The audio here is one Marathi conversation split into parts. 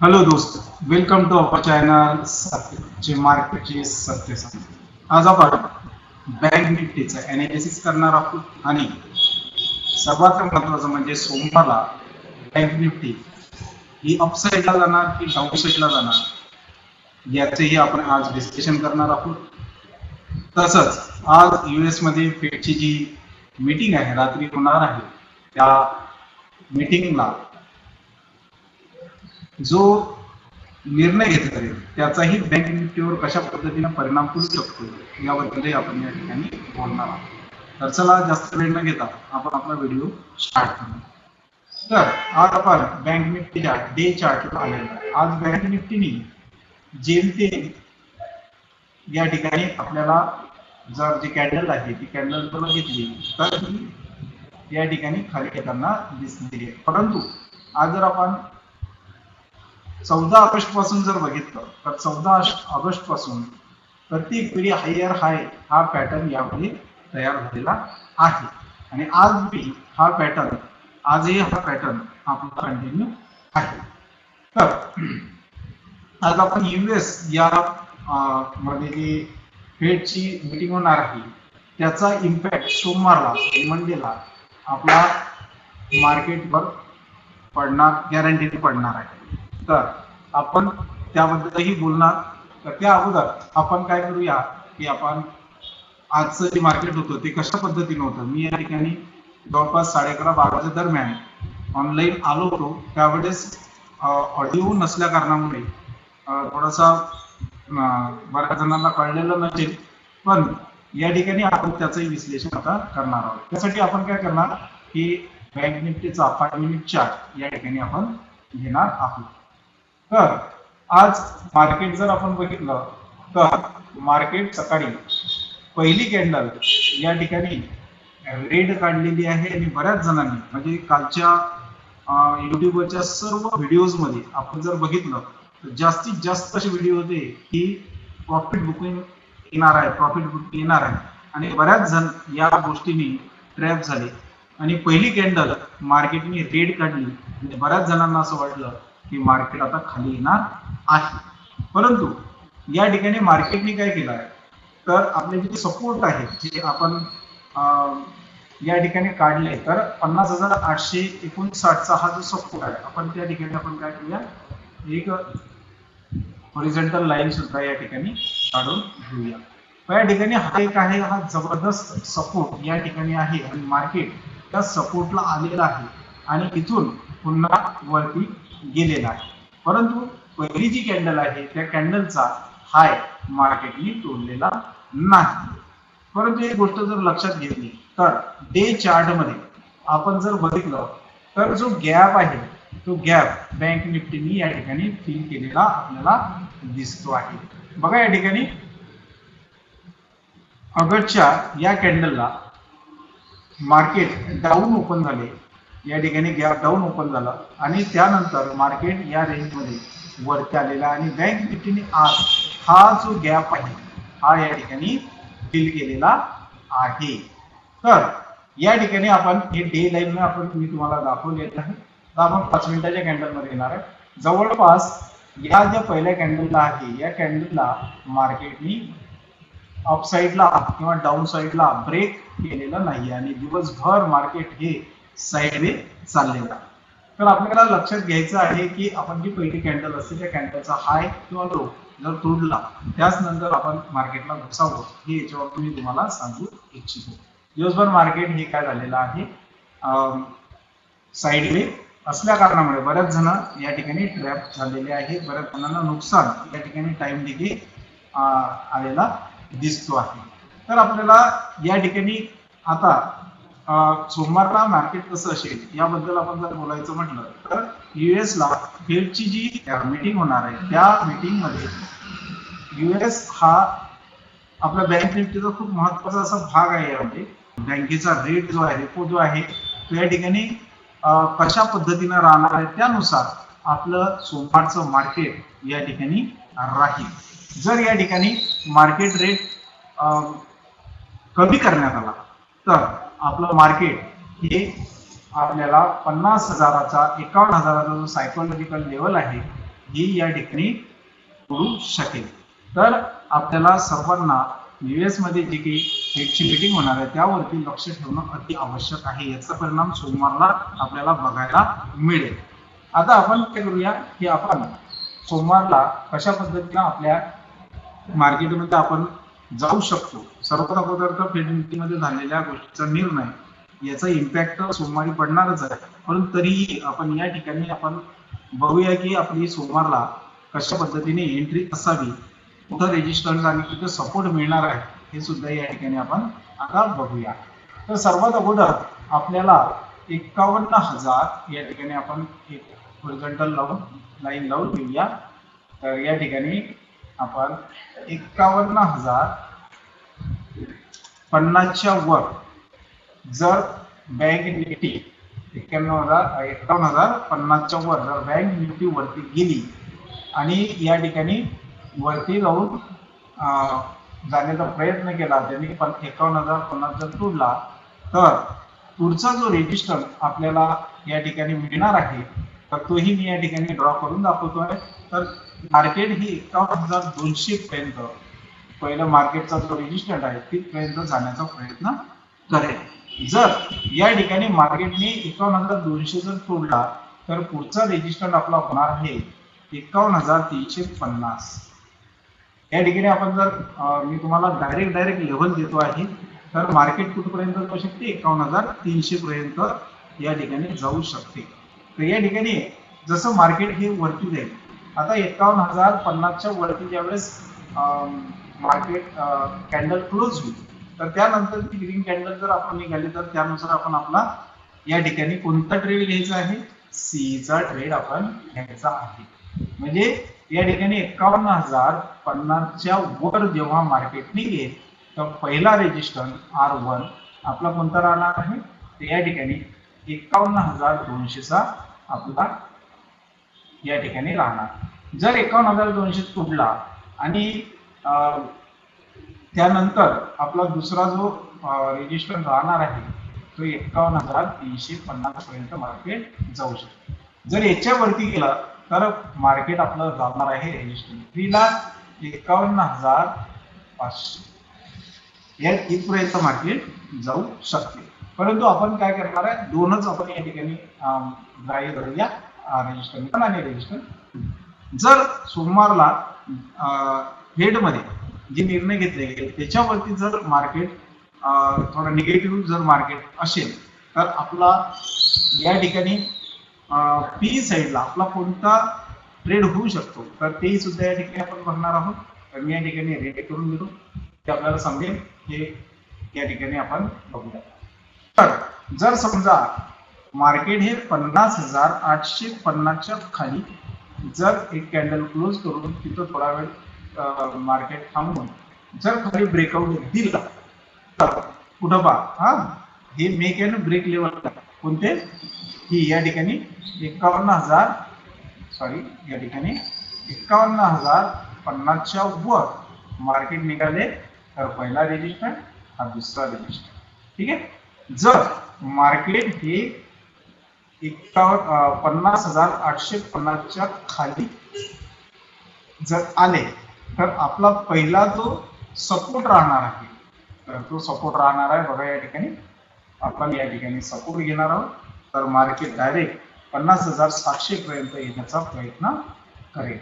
हॅलो दोस्त वेलकम टू अवर चॅनल सत्यचे मार्केटचे सत्य सांग आज आपण बँक निफ्टीचं अनालिसिस करणार आहोत आणि सर्वात महत्वाचं म्हणजे सोमवारला बँक निफ्टी ही अपसाईडला जाणार की डाऊन साईडला जाणार याचेही आपण आज डिस्कशन करणार आहोत. तसंच आज युएसमध्ये फेडची जी मीटिंग आहे रात्री होणार आहे त्या मीटिंगला जो निर्णय घेतला जाईल त्याचाही बँक निफ्टीवर कशा पद्धतीने परिणाम करू शकतो याबद्दलही आपण या ठिकाणी बोलणार आहोत. तर चला जास्त वेळ न घेता आपण आपला व्हिडिओ स्टार्ट करू तर आज आपण बँक निफ्टीच्या डे चार्टला आलेलो आज बँक निफ्टीने जेमतेम या ठिकाणी आपल्याला जर जी कॅन्डल आहे ती कॅन्डल जर बघितली तर ती या ठिकाणी खाली येताना दिसलेली आहे परंतु आज जर आपण चौदा ऑगस्टपासून जर बघितलं तर चौदा ऑगस्टपासून प्रत्येक पिढी हायर हाय हा पॅटर्न यामध्ये तयार झालेला आहे. आणि आज बी हा पॅटर्न आजही हा पॅटर्न आपला कंटिन्यू आहे. तर आज आपण युएस या मध्ये जी फेडची मीटिंग होणार आहे त्याचा इम्पॅक्ट सोमवारला मंडेला आपला मार्केटवर पडणार गॅरंटीने पडणार आहे. तर आपण त्याबद्दलही बोलणार. तर त्या अगोदर आपण काय करूया की आपण आजचं जे मार्केट होतं ते कशा पद्धतीनं होतं? मी या ठिकाणी जवळपास साडे अकरा बाराच्या दरम्यान ऑनलाईन आलो होतो. त्यावेळेस ऑडिओ नसल्या कारणामुळे थोडासा बऱ्याच जणांना कळलेलं नसेल. पण या ठिकाणी आपण त्याचंही विश्लेषण आता करणार आहोत. त्यासाठी आपण काय करणार की बँक निफ्टीचा फाय मिनिट चार्ट या ठिकाणी आपण घेणार आहोत. तर आज मार्केट जर आपण बघितलं तर मार्केट सकाळी पहिली कॅन्डल या ठिकाणी रेड काढलेली आहे आणि बऱ्याच जणांनी म्हणजे कालच्या युट्यूबवरच्या सर्व व्हिडिओजमध्ये आपण जर बघितलं तर जास्तीत जास्त असे व्हिडिओ होते की प्रॉफिट बुकिंग येणार आहे प्रॉफिट बुकिंग येणार आहे. आणि बऱ्याच जण या गोष्टींनी ट्रॅप झाले. आणि पहिली कॅन्डल मार्केटने रेड काढली. म्हणजे बऱ्याच जणांना असं वाटलं की मार्केट आता खाली येणार आहे. परंतु या ठिकाणी मार्केटने काय केलं आहे? तर आपले जे सपोर्ट आहे जे आपण या ठिकाणी काढले तर पन्नास हजार आठशे एकोणसाठचा हा जो सपोर्ट आहे आपण त्या ठिकाणी आपण काय करूया? एक हॉरिझॉन्टल लाईन सुद्धा या ठिकाणी काढून घेऊया. या ठिकाणी हा एक आहे हा जबरदस्त सपोर्ट या ठिकाणी आहे. आणि मार्केट त्या सपोर्टला आलेला आहे. आणि इथून पुन्हा वरती गेलेला आहे. परंतु पहिली जी कॅन्डल आहे त्या कॅन्डलचा हाय मार्केटने तोडलेला नाही. परंतु एक गोष्ट जर लक्षात घेतली तर डे चार्टमध्ये आपण जर बघितलं तर जो गॅप आहे तो गॅप बँक निफ्टीने या ठिकाणी फिल केलेला आपल्याला दिसतो आहे. बघा या ठिकाणी ऑगस्टच्या या कॅन्डलला मार्केट डाऊन ओपन झाले. या ठिकाणी गॅप डाऊन ओपन झाला. आणि त्यानंतर मार्केट या रेंजमध्ये वरती आलेला आणि बँक निफ्टीने आज हा जो गॅप आहे हा या ठिकाणी फिल केलेला आहे. तर या ठिकाणी आपण हे डे लाईन आपण मी तुम्हाला दाखवलेलं आहे तर आपण पाच मिनिटाच्या कॅन्डलमध्ये येणार आहे जवळपास या ज्या पहिल्या कॅन्डलला आहे या कॅन्डलला मार्केटनी अपसाईडला किंवा डाऊन साईडला ब्रेक केलेला नाही आणि दिवसभर मार्केट हे साईडने चालले होता तर आपल्याला लक्षात घ्यायचं आहे की आपण जी पहिली कॅन्डल असते त्या कॅन्डलचा हाय किंवा लो जर तोडला त्याच नंतर आपण मार्केटला घुसावं हे याच्यावर मी तुम्हाला सांगू इच्छितो. दिवसभर मार्केट हे काय झालेलं आहे? साईडवे असल्या कारणामुळे बऱ्याच जण या ठिकाणी ट्रॅप झालेले आहेत. बऱ्याच जणांना नुकसान या ठिकाणी टाइम देखील आलेला दिसतो आहे. तर आपल्याला या ठिकाणी आता सोमवारला मार्केट कसं असेल याबद्दल आपण जर बोलायचं म्हटलं तर युएसला फेडची जी मीटिंग होणार आहे त्या मीटिंगमध्ये युएस हा आपल्या बँक निफ्टीचा खूप महत्त्वाचा असा भाग आहे यामध्ये. बँकेचा रेट जो आहे रेपो जो आहे तो या ठिकाणी कशा पद्धतीनं राहणार आहे त्यानुसार आपलं सोमवारचं मार्केट या ठिकाणी राहील. जर या ठिकाणी मार्केट रेट कमी करण्यात आला तर आपलं मार्केट हे आपल्याला पन्नास हजाराचा एकावन्न हजाराचा जो सायकोलॉजिकल लेवल आहे ही या ठिकाणी करू शकेल. तर आपल्याला सर्वांना युएसमध्ये जी काही फेडची मीटिंग होणार आहे त्यावरती लक्ष ठेवणं अति आवश्यक आहे. याचा परिणाम सोमवारला आपल्याला बघायला मिळेल. आता आपण काय करूया की आपण सोमवारला कशा पद्धतीनं आपल्या मार्केटमध्ये आपण जाऊ शकतो? सर्वात अगोदर तर फेड झालेल्या गोष्टीचा निर्णय याचा इम्पॅक्ट सोमवारी पडणारच आहे. परंतु तरीही आपण या ठिकाणी आपण बघूया की आपली सोमवारला कशा पद्धतीने एंट्री असावी कुठं रेजिस्टन्स आणि कुठं सपोर्ट मिळणार आहे हे सुद्धा या ठिकाणी आपण आता बघूया. तर सर्वात अगोदर आपल्याला एकावन्न हजार या ठिकाणी आपण एक होरिझॉन्टल लावून लाईन लावून घेऊया. तर या ठिकाणी आपण एकावन्न हजार पन्नासच्या वर जर बँक निफ्टी एक्क्याण्णव हजार एकावन्न हजार पन्नासच्या वर जर बँक निफ्टी वरती गेली आणि या ठिकाणी वरती जाऊन जाण्याचा प्रयत्न केला त्यांनी पण एकावन्न हजार पन्नास जर तोडला तर पुढचा जो रेजिस्टर आपल्याला या ठिकाणी मिळणार आहे तर तोही मी या ठिकाणी ड्रॉ करून दाखवतोय. तर मार्केट ही एकावन्न हजार दोनशे पर्यंत पहिलं मार्केटचा जो रेजिस्टंट आहे तिथपर्यंत जाण्याचा प्रयत्न करेल जर या ठिकाणी मार्केटने एकावन्न हजार दोनशे जर तोडला तर पुढचा रेजिस्टंट आपला होणार आहे एकावन्न हजार तीनशे पन्नास. या ठिकाणी आपण जर मी तुम्हाला डायरेक्ट डायरेक्ट लेवल देतो आहे तर मार्केट कुठपर्यंत जाऊ शकते? एकावन्न हजार तीनशे पर्यंत या ठिकाणी जाऊ शकते. तर या ठिकाणी जसं मार्केट हे वरती जाईल आता एकावन्न हजार पन्नासच्या वरती ज्यावेळेस मार्केट कॅन्डल क्लोज होईल. तर त्यानंतर ती ग्रीन कॅन्डल जर आपण निघाली तर त्यानुसार आपण आपला या ठिकाणी कोणता ट्रेड घ्यायचा आहे? सीचा ट्रेड आपण घ्यायचा आहे. म्हणजे या ठिकाणी एकावन्न हजार पन्नासच्या वर जेव्हा मार्केट निघेल तर पहिला रेजिस्टन्स आर वन आपला कोणता राहणार आहे? तर या ठिकाणी एकावन्न हजार दोनशेचा आपला या ठिकाणी राहणार. जर एकावन्न हजार दोनशे तुटला आणि त्यानंतर आपला दुसरा जो रेजिस्टर राहणार आहे तो एकावन्न हजार तीनशे पन्नास पर्यंत मार्केट जाऊ शकते. जर याच्यावरती गेला तर मार्केट आपलं जाणार आहे रेजिस्टर थ्रीला एकावन्न हजार पाचशे. या इथपर्यंत मार्केट जाऊ शकते. परंतु आपण काय करणार आहे दोनच आपण या ठिकाणी ग्राह्य धरूया. रेजिस्टर आणि रेजिस्टर जर सोमवारला हेडमध्ये जे निर्णय घेतले गेले त्याच्यावरती जर मार्केट थोडं निगेटिव्ह जर मार्केट असेल तर आपला या ठिकाणी पी साईडला आपला कोणता ट्रेड होऊ शकतो तर तेही सुद्धा या ठिकाणी आपण बघणार आहोत. तर मी या ठिकाणी रेड करून घेतो ते आपल्याला समजेल. हे या ठिकाणी आपण बघूया. तर जर समजा मार्केट हे पन्नास हजार आठशे पन्नासच्या खाली जर एक कॅन्डल क्लोज करून तिथं थोडा वेळ मार्केट थांबून जर खाली ब्रेकआउट दिला तर कुठं पहा हा हे मेक अँड ब्रेक लेवल कोणते? ही या ठिकाणी एकावन्न हजार सॉरी या ठिकाणी एकावन्न हजार पन्नासच्या वर मार्केट निघाले तर पहिला रेजिस्टंट हा दुसरा रेजिस्टंट ठीक आहे? जर मार्केट हे एकावन्न पन्नास हजार आठशे पन्नासच्या खाली जर आले तर आपला पहिला जो सपोर्ट राहणार आहे तर तो सपोर्ट राहणार आहे बघा या ठिकाणी. आपण या ठिकाणी सपोर्ट घेणार आहोत तर मार्केट डायरेक्ट पन्नास हजार सातशे पर्यंत येण्याचा प्रयत्न करेल.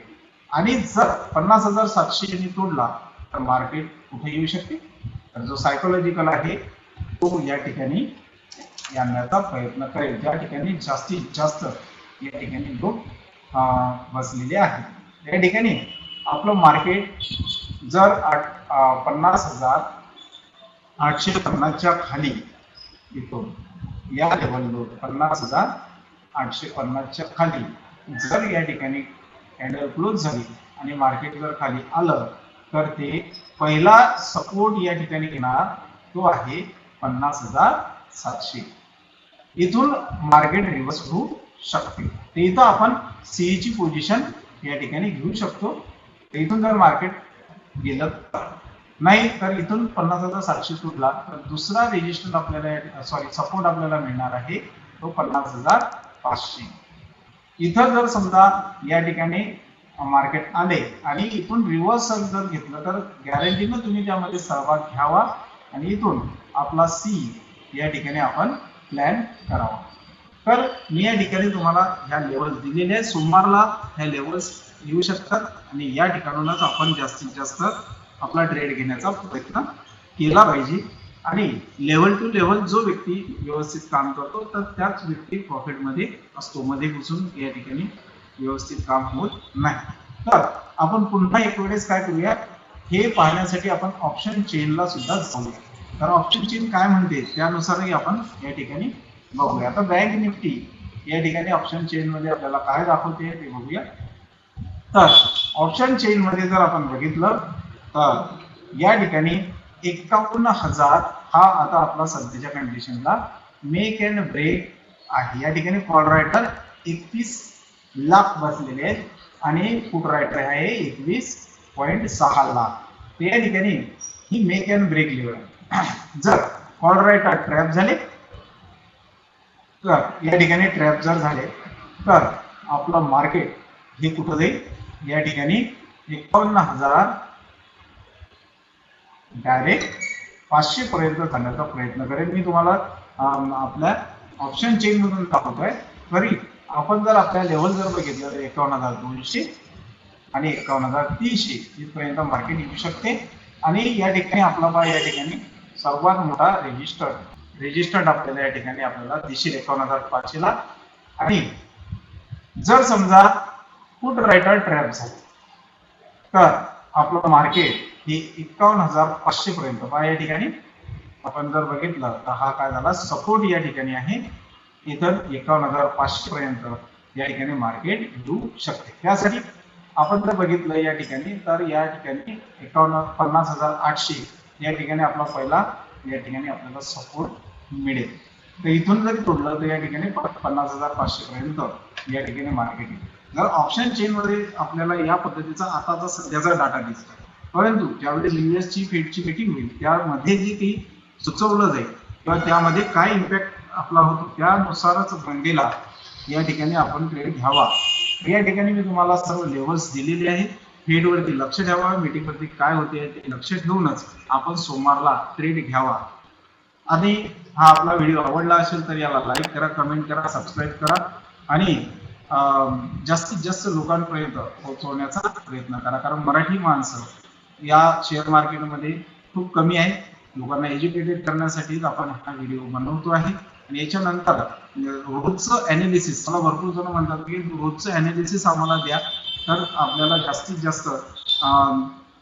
आणि जर पन्नास हजार सातशे तोडला तर मार्केट कुठे येऊ शकते? तर जो सायकोलॉजिकल आहे तो या ठिकाणी आणण्याचा प्रयत्न करेल. ज्या ठिकाणी जास्तीत जास्त या ठिकाणी लोक बसलेले आहेत. या ठिकाणी आपलं मार्केट जर आठ पन्नास हजार आठशे पन्नासच्या खाली येतो. या लेवलवर पन्नास हजार आठशे पन्नासच्या खाली जर या ठिकाणी कॅन्डल क्लोज झाली आणि मार्केट जर खाली आलं तर ते पहिला सपोर्ट या ठिकाणी येणार तो आहे पन्नास हजार सातशे. इथून मार्केट रिव्हर्स होऊ शकते. तर इथं आपण सीई ची पोझिशन या ठिकाणी घेऊ शकतो. तर इथून जर मार्केट गेलं तर. नाही तर इथून पन्नास हजार सातशे सुटला तर दुसरा रेजिस्टन्स आपल्याला सॉरी सपोर्ट आपल्याला मिळणार आहे तो पन्नास हजार पाचशे. इथं जर समजा या ठिकाणी मार्केट आले आणि इथून रिव्हर्स जर घेतलं तर गॅरंटीनं तुम्ही त्यामध्ये सहभाग घ्यावा. आणि इथून आपला सी या ठिकाणी आपण प्लॅन करावा. तर मी या ठिकाणी तुम्हाला ह्या लेवल्स दिलेल्या आहेत. सोमवारला ह्या लेवल्स येऊ शकतात आणि या ठिकाणूनच आपण जास्तीत जास्त आपला ट्रेड घेण्याचा प्रयत्न केला पाहिजे. आणि लेवल टू लेवल जो व्यक्ती व्यवस्थित काम करतो तर त्याच व्यक्ती प्रॉफिटमध्ये असतो. मध्ये घुसून या ठिकाणी व्यवस्थित काम होत नाही. तर आपण पुन्हा एक वेळेस काय करूया? हे पाहण्यासाठी आपण ऑप्शन चेनला सुद्धा जाऊया. तर ऑप्शन चेन काय म्हणते? त्यानुसारही आपण या ठिकाणी बघूया. आता बँक निफ्टी या ठिकाणी ऑप्शन चेन मध्ये आपल्याला काय दाखवते ते बघूया. तर ऑप्शन चेन मध्ये जर आपण बघितलं तर या ठिकाणी एकावन्न हजार हा आता आपला सध्याच्या कंडिशनला मेक अँड ब्रेक आहे. या ठिकाणी कॉल रायटर एकतीस लाख बसलेले आहेत आणि फूट रायटर आहे एकवीस पॉईंट सहा लाख. तर या ठिकाणी ही मेक अँड ब्रेक लेवल जर कॉल राईट ट्रॅप झाले तर या ठिकाणी ट्रॅप जर झाले तर आपलं मार्केट हे कुठं जाईल? या ठिकाणी एकावन्न हजार डायरेक्ट पाचशे पर्यंत जाण्याचा प्रयत्न करेल. मी तुम्हाला आपल्या ऑप्शन चेन मधून दाखवतोय. तरी आपण जर आपल्या लेवल जर बघितलं तर एकावन्न हजार दोनशे आणि एकावन्न हजार तीनशे इथपर्यंत मार्केट येऊ शकते. आणि या ठिकाणी आपला बा या ठिकाणी सर्वात मोठा रेजिस्टर्ड रेजिस्टर्ड आपल्याला या ठिकाणी आपल्याला दिसेल एकावन्न हजार पाचशे ला आणि जर समजा फूड रायटर ट्रॅप झाले तर आपलं मार्केट हे एकावन्न हजार पाचशे पर्यंत पहा या ठिकाणी आपण जर बघितलं तर हा काय झाला? सपोर्ट या ठिकाणी आहे. इथं एकावन्न हजार पाचशे पर्यंत या ठिकाणी मार्केट येऊ शकते. त्यासाठी आपण जर बघितलं या ठिकाणी तर या ठिकाणी एकावन्न पन्नास हजार आठशे या ठिकाणी आपला पहिला या ठिकाणी आपल्याला सपोर्ट मिळेल. तर इथून जरी तोडलं तर या ठिकाणी पन्नास हजार पाचशे पर्यंत या ठिकाणी मार्केट येईल. जर ऑप्शन चेन मध्ये आपल्याला या पद्धतीचा आताचा सध्याचा डाटा दिसतो परंतु ज्यावेळेस युएसची फेडची मीटिंग होईल त्यामध्ये जे काही सुचवलं जाईल. किंवा त्यामध्ये काय इम्पॅक्ट आपला होतो त्यानुसारच बंडेला या ठिकाणी आपण ट्रेड घ्यावा. या ठिकाणी मी तुम्हाला सर्व लेवल्स दिलेले आहेत. हेडवरती लक्ष द्यावा मीटिंगवरती काय होते ते लक्ष ठेवूनच आपण सोमवारला ट्रेड घ्यावा. आणि हा आपला व्हिडिओ आवडला असेल तर याला लाईक करा कमेंट करा सबस्क्राईब करा आणि जास्तीत जास्त लोकांपर्यंत पोहोचवण्याचा प्रयत्न करा. कारण मराठी माणसं या शेअर मार्केटमध्ये खूप कमी आहे लोकांना एज्युकेटेड करण्यासाठीच आपण हा व्हिडिओ बनवतो आहे. आणि याच्यानंतर रोजचं अनालिसिस मला भरपूर जण म्हणतात की रोजचं अनालिसिस आम्हाला द्या. तर आपल्याला जास्तीत जास्त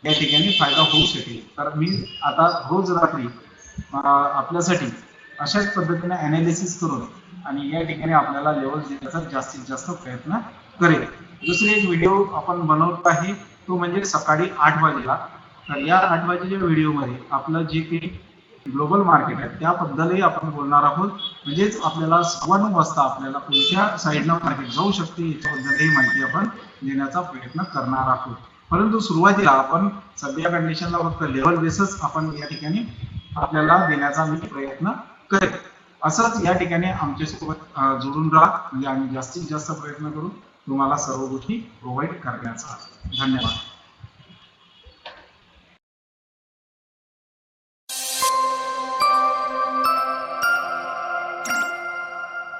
या ठिकाणी फायदा होऊ शकेल. तर मी आता रोज रात्री आपल्यासाठी अशाच पद्धतीने अनालिसिस करून आणि या ठिकाणी आपल्याला लेवल देण्याचा जास्तीत जास्त प्रयत्न करेल दुसरी एक व्हिडिओ आपण बनवतो आहे तो म्हणजे सकाळी आठ वाजेला. तर या आठ वाजेच्या व्हिडिओमध्ये आपलं जे काही ग्लोबल मार्केट आहे त्याबद्दलही आपण बोलणार आहोत. म्हणजेच आपल्याला सव्वा वाजता आपल्याला कोणत्या साईडनं मार्केट जाऊ शकते याच्याबद्दलही माहिती आपण देण्याचा प्रयत्न करणार आहोत. परंतु सुरुवातीला आपण सध्या कंडिशनला फक्त लेवल बेसच आपण या ठिकाणी आपल्याला देण्याचा मी प्रयत्न करेल असंच या ठिकाणी आमच्यासोबत जुळून जोडून राहा. म्हणजे आम्ही जास्तीत जास्त प्रयत्न करू तुम्हाला सर्व गोष्टी प्रोव्हाइड करण्याचा धन्यवाद.